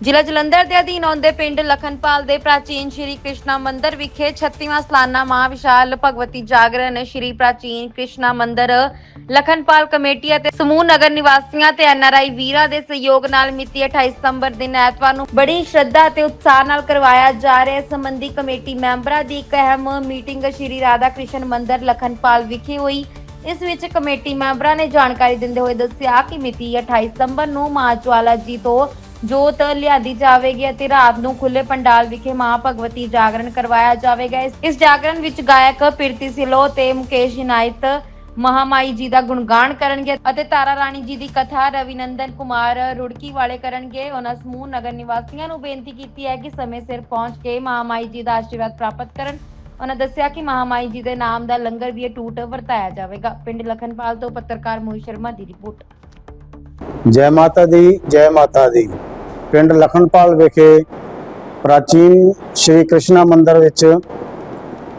ਜ਼ਿਲ੍ਹਾ ਜਲੰਧਰ ਦੇ ਅਧੀਨ ਆਉਂਦੇ ਪਿੰਡ ਲਖਨਪਾਲ ਦੇ ਪ੍ਰਾਚੀਨ ਸ਼੍ਰੀ ਕ੍ਰਿਸ਼ਨਾ ਮੰਦਿਰ ਵਿਖੇ 36ਵਾਂ ਸਾਲਾਨਾ ਮਹਾ ਵਿਸ਼ਾਲ ਭਗਵਤੀ ਜਾਗਰਣ ਸ਼੍ਰੀ ਪ੍ਰਾਚੀਨ ਕ੍ਰਿਸ਼ਨਾ ਮੰਦਿਰ, ਲਖਨਪਾਲ ਕਮੇਟੀ ਅਤੇ ਸਮੂਹ ਨਗਰ ਨਿਵਾਸੀਆਂ ਤੇ ਐਨਆਰਆਈ ਵੀਰਾਂ ਦੇ ਸਹਿਯੋਗ ਨਾਲ ਮਿਤੀ 28 ਸਤੰਬਰ ਦਿਨ ਐਤਵਾਰ ਨੂੰ ਬੜੀ ਸ਼ਰਧਾ ਅਤੇ ਉਤਸ਼ਾਹ ਨਾਲ ਕਰਵਾਇਆ ਜਾ ਰਿਹਾ ਸੰਬੰਧੀ ਕਮੇਟੀ ਮੈਂਬਰਾਂ ਦੀ ਇੱਕ ਅਹਿਮ ਮੀਟਿੰਗ ਸ਼੍ਰੀ ਰਾਧਾ ਕ੍ਰਿਸ਼ਨ ਮੰਦਿਰ, ਲਖਨਪਾਲ ਵਿਖੇ ਹੋਈ। ਇਸ ਵਿੱਚ ਕਮੇਟੀ ਮੈਂਬਰਾਂ ਨੇ ਜਾਣਕਾਰੀ ਦਿੰਦੇ ਹੋਏ ਦੱਸਿਆ ਕਿ ਮਿਤੀ 28 ਸਤੰਬਰ ਨੂੰ ਮਾਂ ਜਵਾਲਾ ਜੀ ਤੋਂ ਜੋਤ ਲਿਆਦੀ ਜਾਵੇਗੀ ਅਤੇ ਰਾਤ ਨੂੰ ਖੁੱਲੇ ਪੰਡਾਲ ਵਿਖੇ ਮਾਂ ਭਗਵਤੀ ਜਾਗਰਣ ਕਰਵਾਇਆ ਜਾਵੇਗਾ। ਇਸ- ਇਸ ਜਾਗਰਣ ਵਿੱਚ ਗਾਇਕ ਪਿਰਤੀ ਸਿਲੋ ਤੇ ਮੁਕੇਸ਼ ਇਨਾਇਤ ਮਹਾਮਾਈ ਜੀ ਦਾ ਗੁਣਗਾਨ ਕਰਨਗੇ ਅਤੇ ਤਾਰਾ ਰਾਣੀ ਜੀ ਦੀ ਕਥਾ ਰਵਿਨੰਦਨ ਕੁਮਾਰ ਰੁੜਕੀ ਵਾਲੇ ਕਰਨਗੇ। ਉਹਨਾਂ ਸਮੂਹ ਨਗਰ ਨਿਵਾਸੀਆਂ ਨੂੰ ਬੇਨਤੀ ਕੀਤੀ ਹੈ ਕਿ ਸਮੇਂ ਸਿਰ ਪਹੁੰਚ ਕੇ ਮਹਾਮਾਈ ਜੀ ਦਾ ਆਸ਼ੀਰਵਾਦ ਪ੍ਰਾਪਤ ਕਰਨ। ਉਹਨਾਂ ਦੱਸਿਆ ਕਿ ਮਹਾਮਾਈ ਜੀ ਦੇ ਨਾਮ ਦਾ ਲੰਗਰ ਵੀ ਟੂਟ ਵਰਤਾਇਆ ਜਾਵੇਗਾ। ਪਿੰਡ ਲਖਨਪਾਲ ਤੋਂ ਪੱਤਰਕਾਰ ਮੋਹਿਤ ਸ਼ਰਮਾ ਦੀ ਰਿਪੋਰਟ। ਜੈ ਮਾਤਾ ਦੀ, ਜੈ ਮਾਤਾ ਦੀ। ਪਿੰਡ ਲਖਨਪਾਲ ਵਿਖੇ ਪ੍ਰਾਚੀਨ ਸ਼੍ਰੀ ਕ੍ਰਿਸ਼ਨਾ ਮੰਦਿਰ ਵਿੱਚ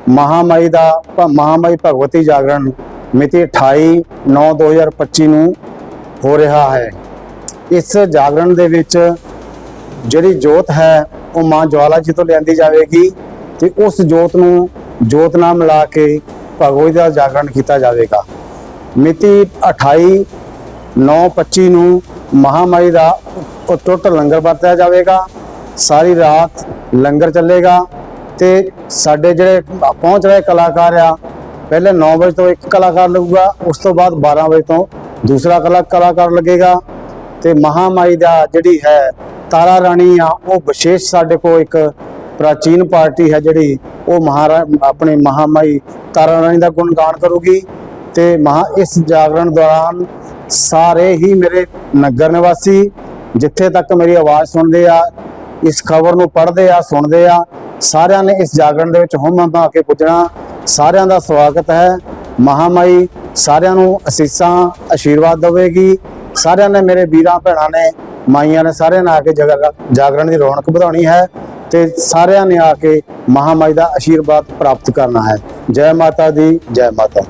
ਮਹਾਮਾਈ ਦਾ ਭ- ਮਹਾਮਾਈ ਭਗਵਤੀ ਜਾਗਰਣ ਮਿਤੀ 28 9 2025 ਨੂੰ ਹੋ ਰਿਹਾ ਹੈ। ਇਸ ਜਾਗਰਣ ਦੇ ਵਿੱਚ ਜਿਹੜੀ ਜੋਤ ਹੈ, ਉਹ ਮਾਂ ਜਵਾਲਾ ਜੀ ਤੋਂ ਲਿਆਂਦੀ ਜਾਵੇਗੀ ਤੇ ਉਸ ਜੋਤ ਨੂੰ ਜੋਤ ਨਾਲ ਮਿਲਾ ਕੇ ਭਗਵਤੀ ਦਾ ਜਾਗਰਣ ਕੀਤਾ ਜਾਵੇਗਾ। ਮਿਤੀ 28 9:25 ਨੂੰ ਮਹਾਮਾਈ ਦਾ ਟੁੱਟ ਲੰਗਰ ਵਰਤਿਆ ਜਾਵੇਗਾ, ਸਾਰੀ ਰਾਤ ਲੰਗਰ ਚੱਲੇਗਾ ਤੇ ਸਾਡੇ ਜਿਹੜੇ ਪਹੁੰਚ ਰਹੇ ਕਲਾਕਾਰ ਆ, ਪਹਿਲੇ 9 ਵਜੇ ਤੋਂ ਇੱਕ ਕਲਾਕਾਰ ਲੱਗੂਗਾ, ਉਸ ਤੋਂ ਬਾਅਦ 12 ਵਜੇ ਤੋਂ ਦੂਸਰਾ ਕਲਾ, ਕਲਾਕਾਰ ਲੱਗੇਗਾ ਤੇ ਮਹਾਮਾਈ ਦਾ ਜਿਹੜੀ ਹੈ ਤਾਰਾ ਰਾਣੀ ਆ, ਉਹ ਵਿਸ਼ੇਸ਼ ਸਾਡੇ ਕੋਲ ਇੱਕ ਪ੍ਰਾਚੀਨ ਪਾਰਟੀ ਹੈ ਜਿਹੜੀ ਉਹ ਮਹਾਰਾ, ਆਪਣੇ ਮਹਾਮਾਈ ਤਾਰਾ ਰਾਣੀ ਦਾ ਗੁਣਗਾਨ ਕਰੂਗੀ ਤੇ ਮਹਾ, ਇਸ ਜਾਗਰਣ ਦੌਰਾਨ ਸਾਰੇ ਹੀ ਮੇਰੇ ਨਗਰ ਨਿਵਾਸੀ ਜਿੱਥੇ ਤੱਕ ਮੇਰੀ ਆਵਾਜ਼ ਸੁਣਦੇ ਆ, ਇਸ ਖਬਰ ਨੂੰ ਪੜ੍ਹਦੇ ਆ, ਸੁਣਦੇ ਆ, ਸਾਰਿਆਂ ਨੇ ਇਸ ਜਾਗਰਣ ਦੇ ਵਿੱਚ ਹੁਮ ਆ ਕੇ ਪੁੱਜਣਾ। ਸਾਰਿਆਂ ਦਾ ਸਵਾਗਤ ਹੈ। ਮਹਾਮਾਈ ਸਾਰਿਆਂ ਨੂੰ ਅਸੀਸਾਂ ਆਸ਼ੀਰਵਾਦ ਦੇਵੇਗੀ। ਸਾਰਿਆਂ ਨੇ ਮੇਰੇ ਵੀਰਾਂ, ਭੈਣਾਂ ਨੇ, ਮਾਈਆਂ ਨੇ ਸਾਰਿਆਂ ਨੇ ਆ ਕੇ ਜਗਰ- ਜਾਗਰਣ ਦੀ ਰੌਣਕ ਵਧਾਉਣੀ ਹੈ ਤੇ ਸਾਰਿਆਂ ਨੇ ਆ ਕੇ ਮਹਾਮਾਈ ਦਾ ਆਸ਼ੀਰਵਾਦ ਪ੍ਰਾਪਤ ਕਰਨਾ ਹੈ। ਜੈ ਮਾਤਾ ਦੀ, ਜੈ ਮਾਤਾ